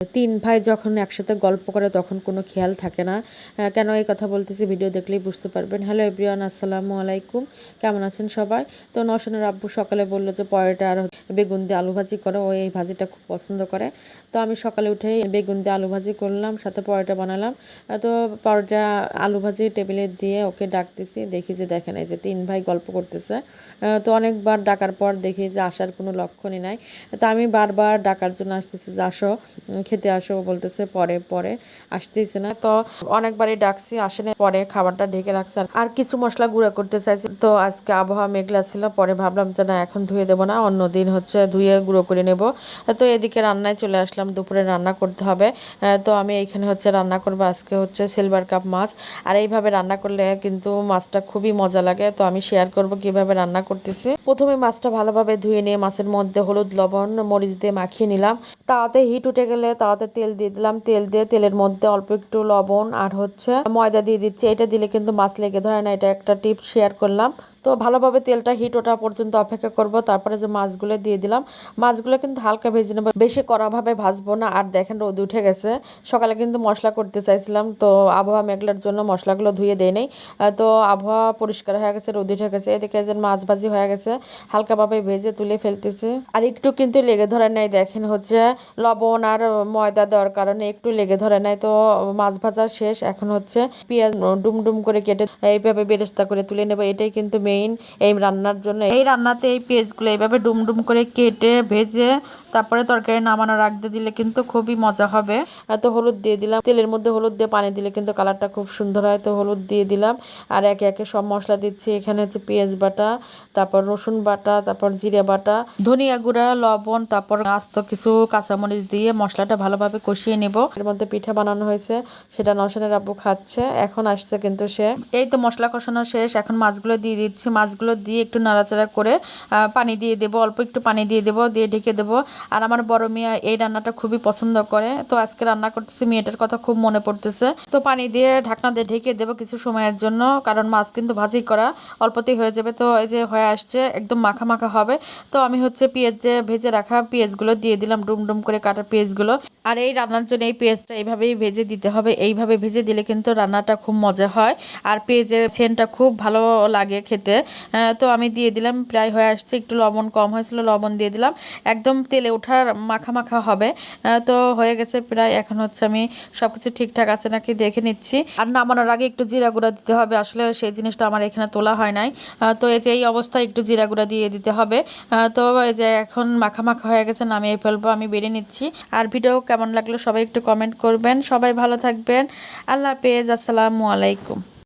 তিন ভাই যখন একসাথে গল্প করে তখন কোনো খেয়াল থাকে না। কেন এই কথা বলতেছি ভিডিও দেখলেই বুঝতে পারবেন। হ্যালো এভরিওয়ান আসসালামু আলাইকুম। কেমন আছেন সবাই? তো নশনের আব্বু সকালে বলল যে পরোটা আর বেগুন দিয়ে আলু ভাজি করো। ও এই ভাজিটা খুব পছন্দ করে। তো আমি সকালে উঠেই বেগুন দিয়ে আলু ভাজি করলাম, সাথে পরোটা বানালাম। তো পরোটা আলু ভাজি টেবিলে দিয়ে ওকে ডাকতেছি দেখি যে দেখেন, এই যে তিন ভাই গল্প করতেছে। তো অনেকবার ডাকার পর দেখি যে আসার কোনো লক্ষণই নাই। তো আমি বারবার ডাকার জন্য আসতেছি যে আসো খেতে আসো বলতেছে, পরে পরে আসতেইছে না। তো অনেকবারই ডাকছি আসে না পরে খাবারটা ঢেকে রাখছে। আর- কিছু মশলা গুঁড়া করতে চাইছি। তো আজকে আবহাওয়া মেঘলা ছিল, পরে ভাবলাম যে না, এখন ধুয়ে দেবো না, অন্য দিন হচ্ছে ধুয়ে গুঁড়ো করে নেব। তো এদিকে রান্নায় চলে আসলাম, দুপুরে রান্না করতে হবে। তো আমি এইখানে হচ্ছে রান্না করব, আজকে হচ্ছে সিলভার কাপ মাছ। আর এইভাবে রান্না করলে কিন্তু মাছটা খুবই মজা লাগে। তো আমি শেয়ার করব কীভাবে রান্না করতেছি। প্রথমে মাছটা ভালোভাবে ধুয়ে নিয়ে, মাছের মধ্যে হলুদ, লবণ, মরিচ দিয়ে মাখিয়ে নিলাম। তাওয়াতে হিট উঠে গেলে তাওয়াতে তেল দিয়ে দিলাম। তেল দিয়ে তেলের মধ্যে অল্প একটু লবণ আর হচ্ছে ময়দা দিয়ে দিচ্ছি। এটা দিলে কিন্তু মাছ লেগে ধরে না। এটা একটা টিপ শেয়ার করলাম। তো ভালোভাবে তেলটা হিট ওঠা পর্যন্ত অপেক্ষা করব। তারপরে যে মাছগুলো দিয়ে দিলাম, মাছগুলো কিন্তু হালকা ভেজে নেব। বেশি কড়াভাবে ভাজবো না। আর দেখেন রোদ উঠে গেছে। সকালে কিন্তু মশলা করতে চাইছিলাম। তো আবহাওয়া মেঘলার জন্য মশলাগুলো ধুয়ে দেয় নেই। তো আবহাওয়া পরিষ্কার হয়ে গেছে, রোদ উঠে গেছে। এদিকে যে মাছ ভাজি হয়ে গেছে, হালকাভাবে ভেজে তুলে ফেলতেছে। আর একটু কিন্তু লেগে ধরে নাই। দেখেন হচ্ছে লবণ আর ময়দা দেওয়ার কারণে একটু লেগে ধরে নাই। তো মাছ ভাজা শেষ। এখন হচ্ছে পেঁয়াজ ডুম ডুম করে কেটে এইভাবে বেরেস্তা করে তুলে নেব। এটাই কিন্তু মেইন এই রান্নার জন্য। এই রান্নাতে এই পেঁয়াজগুলো এইভাবে ডুম ডুম করে কেটে ভেজে তারপরে তরকারি নামানো রাখতে দিলে কিন্তু খুবই মজা হবে। এত হলুদ দিয়ে দিলাম। তেলের মধ্যে হলুদ দিয়ে পানি দিলে কিন্তু কালারটা খুব সুন্দর হয়। তো হলুদ দিয়ে দিলাম। আর একে একে সব মশলা দিচ্ছি। এখানে হচ্ছে পেঁয়াজ বাটা, তারপর রসুন বাটা, তারপর জিরে বাটা, ধনিয়া গুঁড়া, লবণ, তারপর আস্ত কিছু কাঁচামরিচ দিয়ে মশলাটা ভালোভাবে কষিয়ে নেব। এর মধ্যে পিঠা বানানো হয়েছে। সেটা নশনের আব্বু খাচ্ছে। এখন আসছে কিন্তু সে। এই তো মশলা কষানো শেষ। এখন মাছগুলো দিয়ে দিচ্ছি। মাছগুলো দিয়ে একটু নাড়াচাড়া করে পানি দিয়ে দেবো। অল্প একটু পানি দিয়ে দেবো। দিয়ে ঢেকে দেবো। আর আমার বড় মেয়ে এই রান্নাটা খুবই পছন্দ করে। তো আজকে রান্না করতেছি মেয়েটার কথা খুব মনে পড়তেছে। তো পানি দিয়ে ঢাকনা দিয়ে ঢেকে দেবো কিছু সময়ের জন্য কারণ মাছ কিন্তু ভাজি করা অল্পতেই হয়ে যাবে। তো এই যে হয়ে আসছে একদম মাখা মাখা হবে। তো আমি হচ্ছে পেঁয়াজ যে ভেজে রাখা পেঁয়াজগুলো দিয়ে দিলাম ডুম ডুম করে কাটা পেঁয়াজগুলো। আর এই রান্নার জন্য এই পেঁয়াজটা এইভাবেই ভেজে দিতে হবে। এইভাবে ভেজে দিলে কিন্তু রান্নাটা খুব মজা হয়। আর পেঁয়াজের সেনটা খুব ভালো লাগে খেতে। আহ, তো আমি দিয়ে দিলাম প্রায় হয়ে আসছে একটু লবণ কম হয়েছিল লবণ দিয়ে দিলাম। একদম তেলে ওঠার মাখা মাখা হবে তো হয়ে গেছে প্রায়, এখন হচ্ছে আমি সব কিছু ঠিকঠাক আছে নাকি দেখে নিচ্ছি। আর নামানোর আগে একটু জিরা গুঁড়া দিতে হবে, আসলে সেই জিনিসটা আমার এখানে তোলা হয় নাই। তো এই যে এই অবস্থায় একটু জিরা গুঁড়া দিয়ে দিতে হবে। তো এই যে এখন মাখা মাখা হয়ে গেছে, নামিয়ে ফেলব, আমি বেড়ে নিচ্ছি। আর ভিডিও কেমন লাগল সবাই একটু কমেন্ট করবেন। সবাই ভালো থাকবেন। আল্লাহ হাফেজ, আসসালামু আলাইকুম।